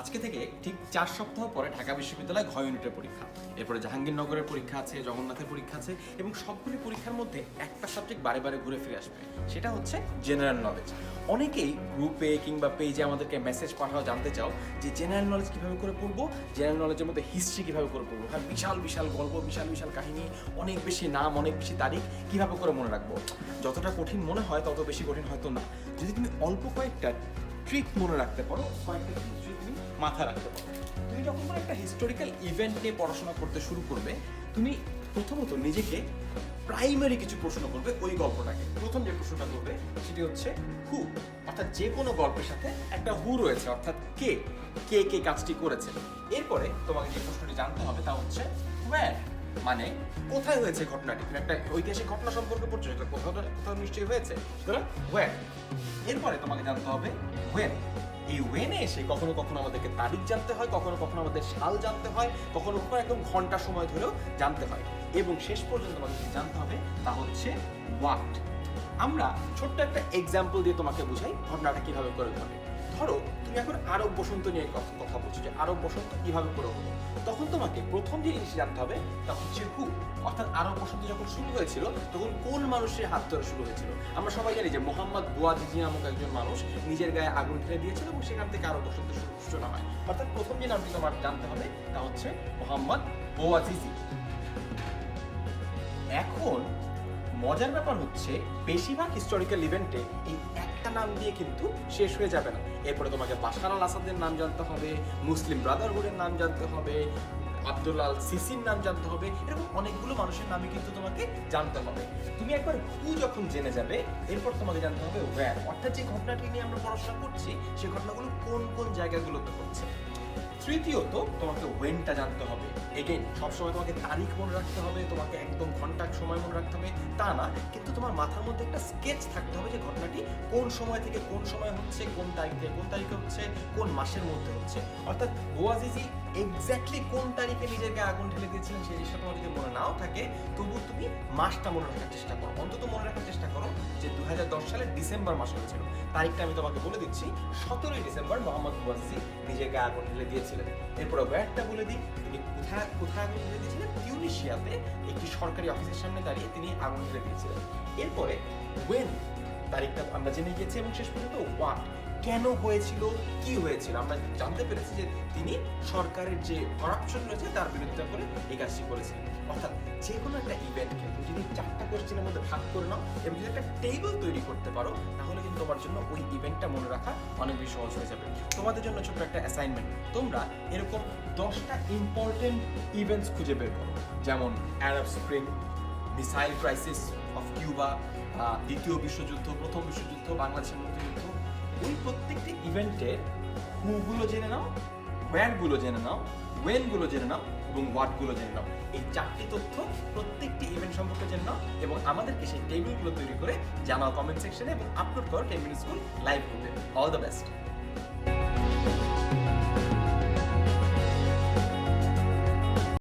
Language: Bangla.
আজকে থেকে ঠিক চার সপ্তাহ পরে ঢাকা বিশ্ববিদ্যালয় ঘ ইউনিটের পরীক্ষা। এরপরে জাহাঙ্গীরনগরের পরীক্ষা আছে, জগন্নাথের পরীক্ষা আছে এবং সবগুলি পরীক্ষার মধ্যে একটা সাবজেক্ট বারে বারে ঘুরে ফিরে আসবে, সেটা হচ্ছে জেনারেল নলেজ অনেকেই গ্রুপে কিংবা পেজে আমাদেরকে মেসেজ পাঠাও, জানতে চাও যে জেনারেল নলেজ কীভাবে করে পড়ব জেনারেল নলেজের মধ্যে হিস্ট্রি কীভাবে করে পড়ব। হ্যাঁ বিশাল বিশাল গল্প, বিশাল বিশাল কাহিনী, অনেক বেশি নাম, অনেক বেশি তারিখ কীভাবে করে মনে রাখব? যতটা কঠিন মনে হয়, তত বেশি কঠিন হয়তো না। যদি তুমি অল্প কয়েকটা ট্রিক মনে রাখতে পারো, কয়েকটা মাথায় রাখতে পারো। তুমি যখন কোনো একটা হিস্টোরিক্যাল ইভেন্ট নিয়ে পড়াশোনা করতে শুরু করবে, তুমি প্রথমত নিজেকে প্রাইমারি কিছু প্রশ্ন করবে ওই গল্পটাকে। প্রথম যে প্রশ্নটা করবে, সেটি হচ্ছে হু অর্থাৎ যে কোনো গল্পের সাথে একটা হু রয়েছে, অর্থাৎ কে কে কে কাজটি করেছে। এরপরে তোমাকে যে প্রশ্নটি জানতে হবে তা হচ্ছে where? মানে কোথায় হয়েছে ঘটনাটি? তুমি একটা ঐতিহাসিক ঘটনা সম্পর্কে পড়ছো কোথাও কোথাও নিশ্চয়ই হয়েছে। সুতরাং where? এরপরে তোমাকে জানতে হবে when. এই ওয়েনে এসে কখনো কখনো আমাদেরকে তারিখ জানতে হয়, কখনো কখনো আমাদের সাল জানতে হয়, কখনো কখনো একদম ঘণ্টা সময় ধরেও জানতে হয়। এবং শেষ পর্যন্ত আমাদেরকে জানতে হবে, তা হচ্ছে ওয়াট আমরা ছোট্ট একটা এক্সাম্পল দিয়ে তোমাকে বুঝাই, ঘটনাটা কীভাবে করে ঘটে। ধরো, তুমি এখন আরব বসন্ত নিয়ে কথা বলছো যে আরব বসন্ত কীভাবে করে হলো? তখন তোমাকে প্রথম যে জিনিস জানতে হবে, তা হচ্ছে হু অর্থাৎ আরব বসন্ত যখন শুরু হয়েছিল, তখন কোন মানুষের হাত ধরে শুরু হয়েছিল? আমরা সবাই জানি যে মোহাম্মদ বুয়াজিজি নামক একজন মানুষ নিজের গায়ে আগুন ফেলে দিয়েছিল এবং সেখান থেকে আরব বসন্ত সূচনা হয়। অর্থাৎ প্রথম যে নামটি তোমার জানতে হবে, তা হচ্ছে মোহাম্মদ বোয়াজিজি এখন মজার ব্যাপার হচ্ছে, বেশিরভাগ হিস্টোরিক্যাল ইভেন্টে এই একটা নাম দিয়ে কিন্তু শেষ হয়ে যাবে না। এরপরে তোমাকে বাশার আল আসাদের নাম জানতে হবে, মুসলিম ব্রাদারহুডের নাম জানতে হবে আব্দুল্লাল সিসির নাম জানতে হবে, এরকম অনেকগুলো মানুষের নামে কিন্তু তোমাকে জানতে হবে। তুমি একবার হু যখন জেনে যাবে, এরপর তোমাকে জানতে হবে ওয়্যার অর্থাৎ যে ঘটনাটি নিয়ে আমরা পড়াশোনা করছি সেই ঘটনাগুলো কোন কোন জায়গাগুলোতে হচ্ছে। তৃতীয়ত, তোমাকে ওয়েনটা জানতে হবে। এগেন সবসময় তোমাকে তারিখ মনে রাখতে হবে, তোমাকে একদম ঘণ্টার সময় মনে রাখতে হবে, তা না, কিন্তু তোমার মাথার মধ্যে একটা স্কেচ থাকতে হবে যে ঘটনাটি কোন সময় থেকে কোন সময় হচ্ছে, কোন তারিখ থেকে কোন তারিখে হচ্ছে, কোন মাসের মধ্যে হচ্ছে। অর্থাৎ বোয়াজিজি এক্স্যাক্টলি কোন তারিখে গায়ে আগুন ঢেলে দিয়েছিলেন সেই জিনিসটা তোমার যদি মনে নাও থাকে তবু তুমি মাসটা মনে রাখার চেষ্টা করো। অন্তত মনে রাখার চেষ্টা করো যে দু সালের ডিসেম্বর মাসে হয়েছিল। তারিখটা আমি তোমাকে বলে দিচ্ছি, সতেরোই ডিসেম্বর মোহাম্মদ নিজের গায়ে আগুন ঢেলে দিয়েছিলেন। এরপরে ব্যাটটা বলে দিই তিনি কোথায় কোথায় আগুন ঢেলে দিয়েছিলেন টিউনিশিয়াতে একটি সরকারি অফিসের সামনে দাঁড়িয়ে তিনি আগুন ঢেলে দিয়েছিলেন। এরপরে ওয়েন তারিখটা আমরা জেনে গিয়েছি এবং শেষ পর্যন্ত হোয়াট কেন হয়েছিল, কি হয়েছিল? আমরা জানতে পেরেছি যে তিনি সরকারের যে করাপশন রয়েছে তার বিরোধিতা করে এই কাজটি করেছিলেন অর্থাৎ যে কোনো একটা ইভেন্টকে যদি চারটা কোশ্চেনের মধ্যে ভাগ করে নাও এবং যদি একটা টেবিল তৈরি করতে পারো, তাহলে কিন্তু তোমার জন্য ওই ইভেন্টটা মনে রাখা অনেক বেশি সহজ হয়ে যাবে। তোমাদের জন্য ছোট্ট একটা অ্যাসাইনমেন্ট তোমরা এরকম দশটা ইম্পর্টেন্ট ইভেন্টস খুঁজে বের করো। যেমন Arab spring missile crisis of Cuba দ্বিতীয় বিশ্বযুদ্ধ, প্রথম বিশ্বযুদ্ধ, বাংলাদেশের মুক্তিযুদ্ধ ওই প্রত্যেকটি ইভেন্টের হুগুলো জেনে নাও ওয়্যারগুলো জেনে নাও ওয়েনগুলো জেনে নাও এবং ওয়াটগুলো জেনে নাও। এই চারটি তথ্য প্রত্যেকটি ইভেন্ট সম্পর্কে জেনে নাও এবং আমাদেরকে সেই টেবিলগুলো তৈরি করে জানাও কমেন্ট সেকশনে এবং আপলোড করো টেন স্কুল লাইভ গ্রুপে অল দ্য বেস্ট